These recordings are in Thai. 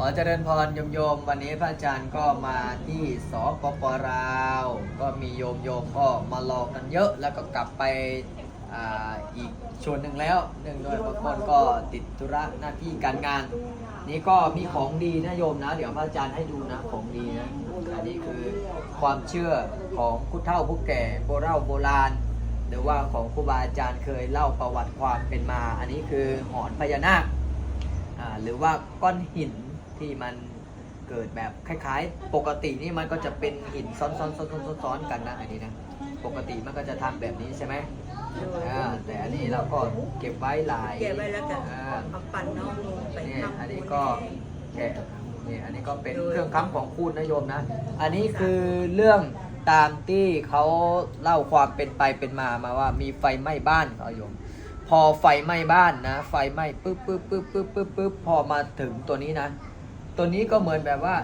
ขอเจริญพรโยมโยมวันนี้พระอาจารย์ก็มาที่สปปลาว ก็มีโยมโยมก็มารอกันเยอะ แล้วก็กลับไปอ่าอีกชวนหนึ่งแล้วเนื่องด้วยบางคนก็ติดธุระหน้าที่การงาน นี่ก็มีของดีนะโยมนะ เดี๋ยวพระอาจารย์ให้ดูนะของดีนะอันนี้คือความเชื่อของผู้เฒ่าผู้แก่โบราณโบราณ หรือว่าของครูบาอาจารย์เคยเล่าประวัติความเป็นมา อันนี้คือหอนพญานาคหรือว่าก้อนหิน ที่มันเกิดแบบคล้ายๆ ปกตินี่มันก็จะเป็นหินซ้อนๆซ้อนๆซ้อนๆกันนะอันนี้นะปกติมันก็จะทำแบบนี้ใช่ไหมอ่าแต่อันนี้เราก็เก็บไว้หลายเก็บไว้แล้วกันอ่า เอาปั่นน้องลงไปเนี่ยทำอันนี้ก็แกะนี่อันนี้ก็เป็นเครื่องค้ำของคุณนะโยมนะ อันนี้คือเรื่องตามที่เขาเล่าความเป็นไปเป็นมามาว่ามีไฟไหม้บ้านเขาโยม พอไฟไหม้บ้านนะ ไฟไหม้ปึ๊บปึ๊บปึ๊บปึ๊บปึ๊บปึ๊บพอมาถึงตัวนี้นะ ตัวนี้ก็เหมือนแบบว่า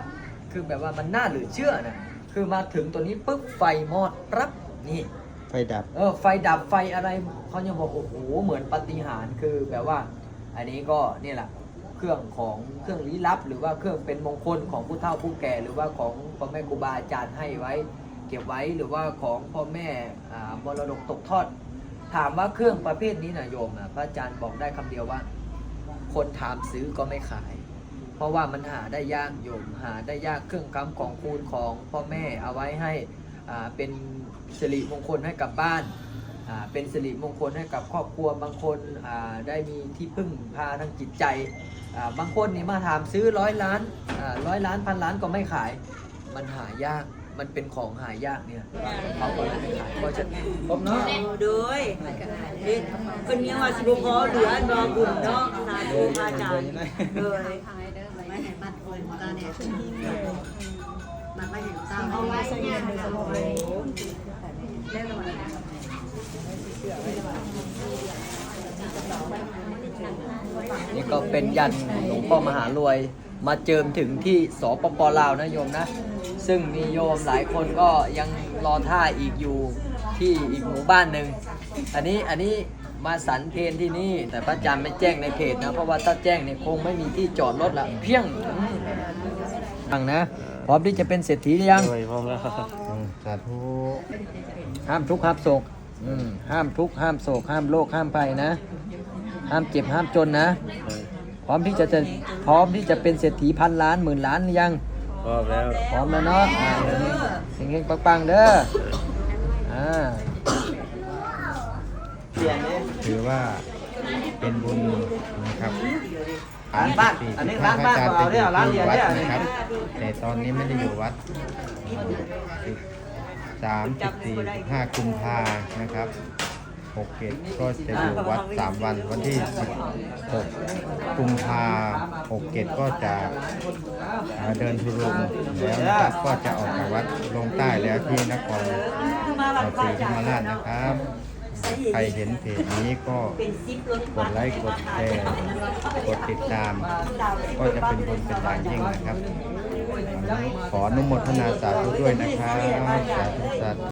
คือแบบว่ามันน่าเหลือเชื่อนะ คือมาถึงตัวนี้ปึ๊บไฟมอดรับนี่ ไฟดับ เออ ไฟดับไฟอะไรเขายังบอกโอ้โห เหมือนปาฏิหารย์คือแบบว่า อันนี้ก็นี่แหละเครื่องของเครื่องลี้ลับ หรือว่าเครื่องเป็นมงคลของผู้เฒ่าผู้แก่ หรือว่าของพ่อแม่ครูบาอาจารย์ให้ไว้ เก็บไว้หรือว่าของพ่อแม่อ่ามรดกตกทอด ถามว่าเครื่องประเภทนี้นะโยมนะพระอาจารย์บอกได้คำเดียวว่า คนถามซื้อก็ไม่ขาย เพราะว่ามันหาได้ยากโยมหาได้ยากเครื่องคำของคูณของพ่อแม่เอาไว้ให้อ่าเป็นสิริมงคลให้กับบ้านอ่าเป็นสิริมงคลให้กับครอบครัวบางคนอ่าได้มีที่พึ่งพาทางจิตใจอ่าบางคนนี่มาถามซื้อร้อยล้านร้อยล้านพันล้านก็ไม่ขาย มันหายากมันเป็นของหายากเนี่ยเขาก็เลยไม่ขายเพราะฉะนั้นผมเนาะเอาด้วยนี่คนนี้ว่าสิบพอเหลือรอบุญเนาะสาธุพระอาจารย์เลย ไม่เห็นบัตรคนก็เนี่ยบัตรไม่เห็นเต้าเอาไว้สัญญาณสมองเล่นลงมานี่ก็เป็นยันหลวงพ่อมหารวย มาเจิมถึงที่สปปลาวนะโยมนะ ซึ่งมีโยมหลายคนก็ยังรอท่าอีกอยู่ที่อีกหมู่บ้านหนึ่งอันนี้อันนี้ มาสันเพนที่นี่ แต่พระอาจารย์ไม่แจ้งในเพจนะ เพราะว่าถ้าแจ้งเนี่ยคงไม่มีที่จอดรถละเพียงฟังนะ พร้อมที่จะเป็นเศรษฐีหรือยังโดยพร้อมแล้วสาธุห้ามทุกข์ห้ามโศกอืมห้ามทุกข์ห้ามโศก ห้ามโรคห้ามภัยนะ ห้ามเจ็บห้ามจนนะโดยพร้อมที่จะจะพร้อมที่จะเป็นเศรษฐีพันล้านหมื่นล้านหรือยังพร้อมแล้วพร้อมแล้วเนาะอ่าเฮงๆปังๆเด้ออ่า ถือว่าเป็นบุญนะครับร้านบ้านอันนี้ร้านบ้านของเราเนี่ยร้านเรียนเนี่ยนะครับ แต่ตอนนี้ไม่ได้อยู่วัดสามสิบสี่ห้ากุมภานะครับหกเจ็ดก็จะอยู่วัดสามวันวันที่สิบหกกุมภาหกเจ็ดก็จะอ่าเดินทุรงแล้วนะครับก็จะออกจากวัดลงใต้แล้วที่นครศรีธรรมราชนะครับ ใครเห็นเพจนี้ก็กดไลค์กดแชร์กดติดตาม ก็จะเป็นบุญเป็นอย่างยิ่งนะครับ ขออนุโมทนาสาธุด้วยนะครับสาธุสาธุ